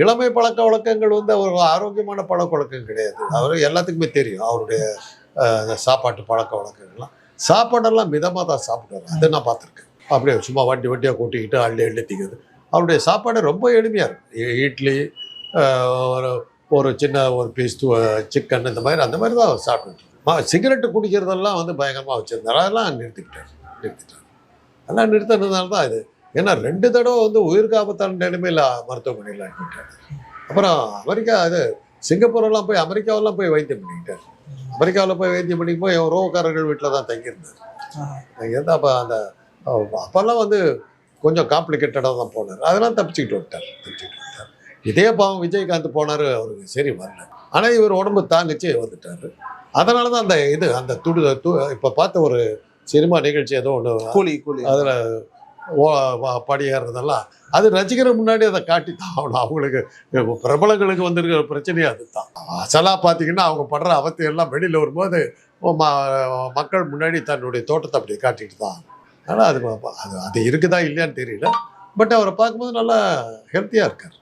இளமை பழக்க வழக்கங்கள் வந்து அவர் ஆரோக்கியமான பழக்க வழக்கம் கிடையாது. அவர் எல்லாத்துக்குமே தெரியும். அவருடைய அந்த சாப்பாட்டு பழக்க வழக்கங்கள்லாம். சாப்பாடெல்லாம் மிதமாக தான் சாப்பிடுவார். அதை நான் பார்த்துருக்கேன். அப்படியே சும்மா வண்டி வண்டியாக கூட்டிக்கிட்டு அள்ளி அள்ளி திங்கிறது அவருடைய சாப்பாடு ரொம்ப எளிமையாக இருக்கும். இட்லி ஒரு ஒரு சின்ன ஒரு பீஸ் சிக்கன் இந்த மாதிரி அந்த மாதிரி தான் அவர் சாப்பிட்டுட்டு சிகரெட்டு குடிக்கிறதெல்லாம் வந்து பயங்கரமாக வச்சுருந்தார். அதெல்லாம் நிறுத்திக்கிட்டார். நிறுத்திட்டார். அதெல்லாம் நிறுத்தினதுனால தான் இது ஏன்னா ரெண்டு தடவை வந்து உயிருக்கு ஆபத்தான நிலைமையில் மருத்துவமனையில் அனுப்பிட்டார் அப்புறம் அமெரிக்கா அது சிங்கப்பூரெல்லாம் போய் அமெரிக்காவெல்லாம் போய் வைத்தியம் பண்ணிக்கிட்டார். அமெரிக்காவில் போய் வைத்தியம் பண்ணிக்கும் போய் உறவுக்காரர்கள் வீட்டில் தான் தங்கியிருந்தார். தங்கியிருந்து அப்போ அந்த அப்போல்லாம் வந்து கொஞ்சம் காம்ப்ளிகேட்டடாக தான் போனார். அதெல்லாம் தப்பிச்சுக்கிட்டு வந்துட்டார் தப்பிச்சுக்கிட்டு வந்துட்டார். இதே பாவம் விஜயகாந்த் போனார் அவருக்கு சரி வரல. ஆனால் இவர் உடம்பு தாங்கிச்சு வந்துட்டார். அதனால தான் அந்த இது அந்த துடு து இப்போ பார்த்த ஒரு சினிமா நிகழ்ச்சி ஏதோ ஒன்று கூலி கூலி. அதில் ஓ படியேறதெல்லாம். அது ரசிகர் முன்னாடி அதை காட்டி தான் ஆகணும். அவங்களுக்கு பிரபலங்களுக்கு வந்திருக்கிற பிரச்சனையே அதுதான். அசலாக பார்த்தீங்கன்னா அவங்க படுற அவத்தையெல்லாம் வெளியில் வரும்போது ம- மக்கள் முன்னாடி தன்னுடைய தோட்டத்தை அப்படி காட்டிட்டு தான் ஆனால் அது அது அது இருக்குதா இல்லையான்னு தெரியல. பட் அவரை பார்க்கும்போது நல்லா ஹெல்த்தியாக இருக்கார்.